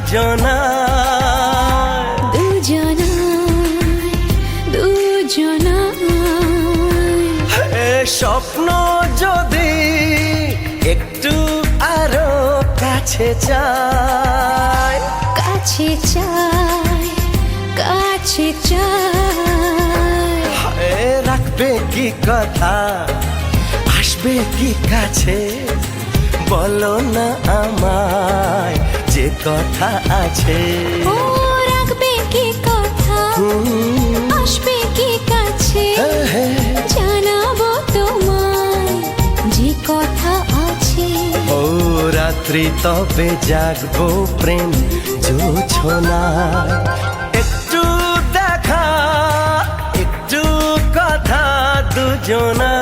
দুজনা দুজনায় দুজনায়। এ স্বপ্ন যদি একটু আরও কাছে যায় কাছে চাই কাছে চাই এ রাখবে কি কথা আসবে কি কাছে বলো না আমায়। কথা আছে। ও রাখবে কি কথা? আসবে কি কাছে? হ্যাঁ। জানাব তোমায় যে কথা আছে। ও রাত্রি তবে জাগবো প্রেম জোছনায়। একটু দেখা একটু কথা দুজনা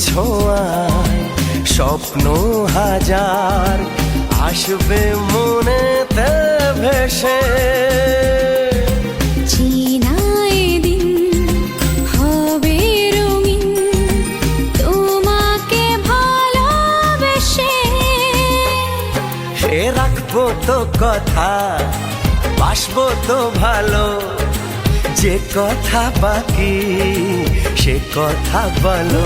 ছোঁয়ায় স্বপ্ন হাজার আসবে মনেতে ভেসে। রাখব তো কথা বাসবো তো ভালো যে কথা বাকি সে কথা বলো।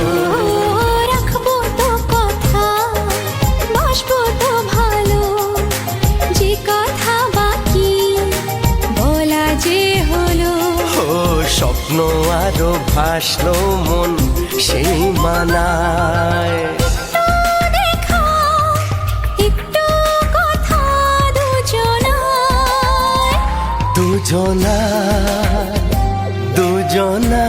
রাখব তো কথা বসবো তো ভালো। যে কথা বাকি বলা যে হলো। ও স্বপ্ন আরও ভাসলো মন সেই মানায়। দুজনা দুজনা।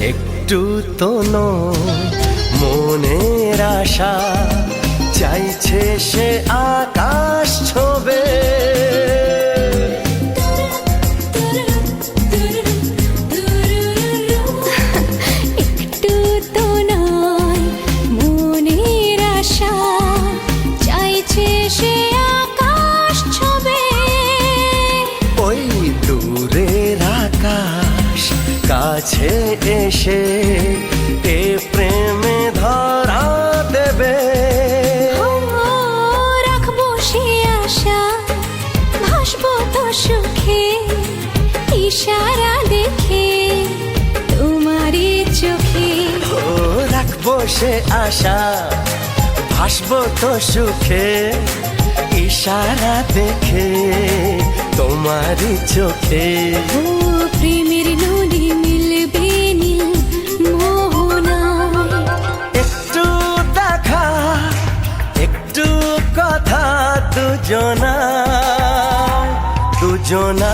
একটু তো মনের আশা চাইছে সে আকাশ ছবে। একটু বসে আশা ভাসব তো সুখে ইশারা দেখে তোমারই চোখে। প্রেমের নদী মিলবে একটু দেখা একটু কথা দুজনা দুজনা